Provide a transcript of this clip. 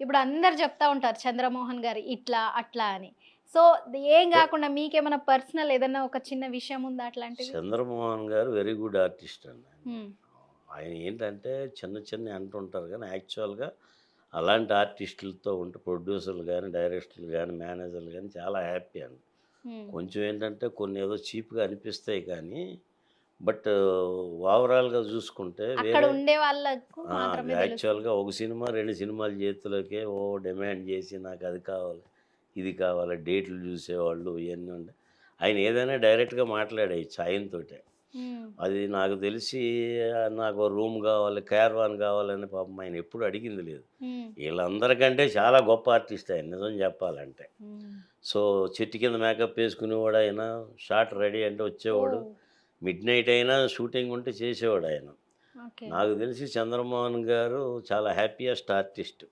ఇప్పుడు అందరు చెప్తా ఉంటారు చంద్రమోహన్ గారు ఇట్లా అట్లా అని. సో ఏం కాకుండా మీకేమైనా పర్సనల్ ఏదైనా ఒక చిన్న విషయం ఉందా అట్లాంటిది? చంద్రమోహన్ గారు వెరీ గుడ్ ఆర్టిస్ట్ అండి ఆయన. ఏంటంటే చిన్న చిన్న అంటుంటారు కానీ యాక్చువల్గా అలాంటి ఆర్టిస్టులతో ఉంటే ప్రొడ్యూసర్లు కానీ డైరెక్టర్లు కానీ మేనేజర్లు కానీ చాలా హ్యాపీ అండి. కొంచెం ఏంటంటే కొన్ని ఏదో చీప్గా అనిపిస్తాయి కానీ బట్ ఓవరాల్గా చూసుకుంటే అక్కడ వేరే ఉండే వాళ్ళకు యాక్చువల్గా ఒక సినిమా రెండు సినిమాలు చేతిలోకే ఓ డిమాండ్ చేసి నాకు అది కావాలి ఇది కావాలి డేట్లు చూసేవాళ్ళు ఇవన్నీ ఉండే. ఆయన ఏదైనా డైరెక్ట్గా మాట్లాడేయచ్చు ఆయనతోటే అది నాకు తెలిసి నాకు రూమ్ కావాలి క్యార్వాన్ కావాలని పాపం ఆయన ఎప్పుడు అడిగింది లేదు. వీళ్ళందరికంటే చాలా గొప్ప ఆర్టిస్ట్ ఆయన నిజం చెప్పాలంటే. సో చెట్టు కింద మేకప్ వేసుకునేవాడు ఆయన షార్ట్ రెడీ అంటే వచ్చేవాడు. మిడ్ నైట్ అయినా షూటింగ్ ఉంటే చేసేవాడు ఆయన. నాకు తెలిసి చంద్రమోహన్ గారు చాలా హ్యాపీయెస్ట్ ఆర్టిస్ట్.